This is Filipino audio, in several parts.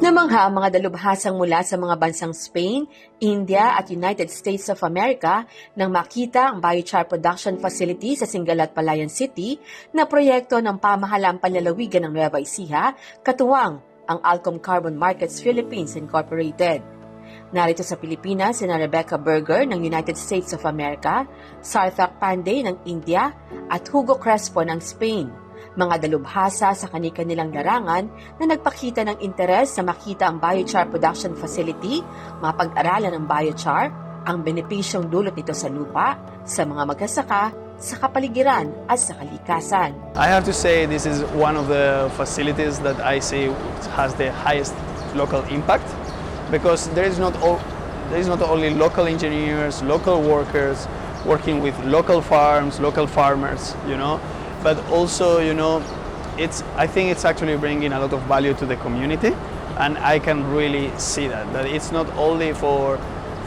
Namangha ang mga dalubhasang mula sa mga bansang Spain, India at United States of America nang makita ang biochar production facility sa Singalat, Palayan City na proyekto ng pamahalaan panlalawigan ng Nueva Ecija, katuwang ang Alcom Carbon Markets Philippines Incorporated. Narito sa Pilipinas si Rebecca Berger ng United States of America, Sarthak Pandey ng India at Hugo Crespo ng Spain mga dalubhasa sa kani-kanilang larangan na nagpakita ng interes sa makita ang biochar production facility, mapag-aralan ang biochar, ang benepisyong dulot nito sa lupa, sa mga magsasaka, sa kapaligiran at sa kalikasan. I have to say this is one of the facilities that I see has the highest local impact because there is not all, there is not only local engineers, local workers working with local farms, local farmers, you know, but also you know, it's I think it's actually bringing a lot of value to the community, and I can really see that that it's not only for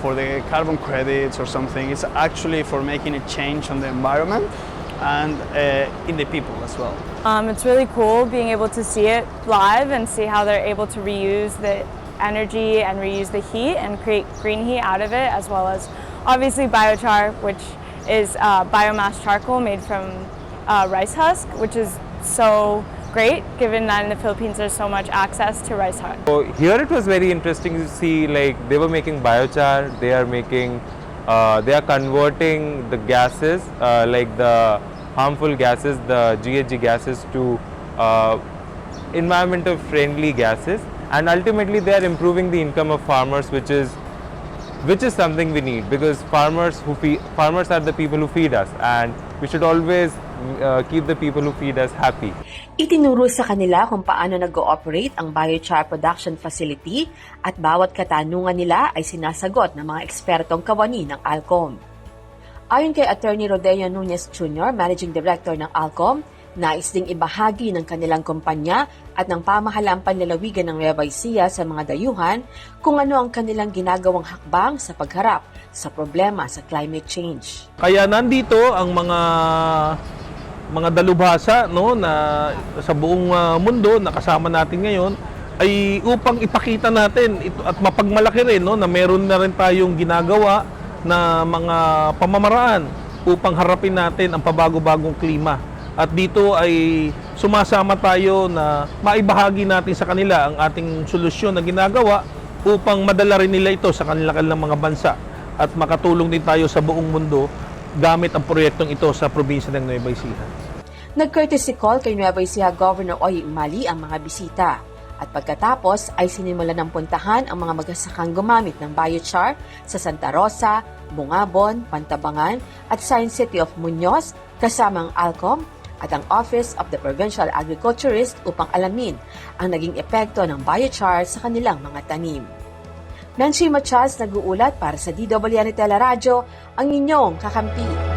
for the carbon credits or something. It's actually for making a change on the environment and uh, in the people as well. Um, it's really cool being able to see it live and see how they're able to reuse the energy and reuse the heat and create green heat out of it, as well as obviously biochar, which is uh, biomass charcoal made from uh, rice husk, which is so great given that in the Philippines there's so much access to rice husk. So here it was very interesting to see like they were making biochar, they are making, uh, they are converting the gases uh, like the harmful gases, the GHG gases to uh, environmental friendly gases and ultimately they are improving the income of farmers which is which is something we need because farmers who feed, farmers are the people who feed us and we should always uh, keep the people who feed us happy. Itinuro sa kanila kung paano nag-ooperate ang biochar production facility at bawat katanungan nila ay sinasagot ng mga ekspertong kawani ng Alcom. Ayon kay Attorney Rodeo Nunez Jr., Managing Director ng Alcom, nais ding ibahagi ng kanilang kumpanya at ng pamahalaang panlalawigan ng Nueva Ecija sa mga dayuhan kung ano ang kanilang ginagawang hakbang sa pagharap sa problema sa climate change. Kaya nandito ang mga mga dalubhasa no na sa buong ah, mundo na kasama natin ngayon ay upang ipakita natin ito at mapagmalaki rin no na meron na rin tayong ginagawa na mga pamamaraan upang harapin natin ang pabago-bagong klima. At dito ay sumasama tayo na maibahagi natin sa kanila ang ating solusyon na ginagawa upang madala rin nila ito sa kanilang mga bansa at makatulong din tayo sa buong mundo gamit ang proyektong ito sa probinsya ng Nueva Ecija. Nag-courtesy call kay Nueva Ecija Governor Oy Umali ang mga bisita. At pagkatapos ay sinimulan ng puntahan ang mga magasakang gumamit ng biochar sa Santa Rosa, Bungabon, Pantabangan at Science City of Muñoz kasama ang Alcom at ang Office of the Provincial Agriculturist upang alamin ang naging epekto ng biochar sa kanilang mga tanim. Nancy Machas nag-uulat para sa DWR Teleradyo, ang inyong kakampi.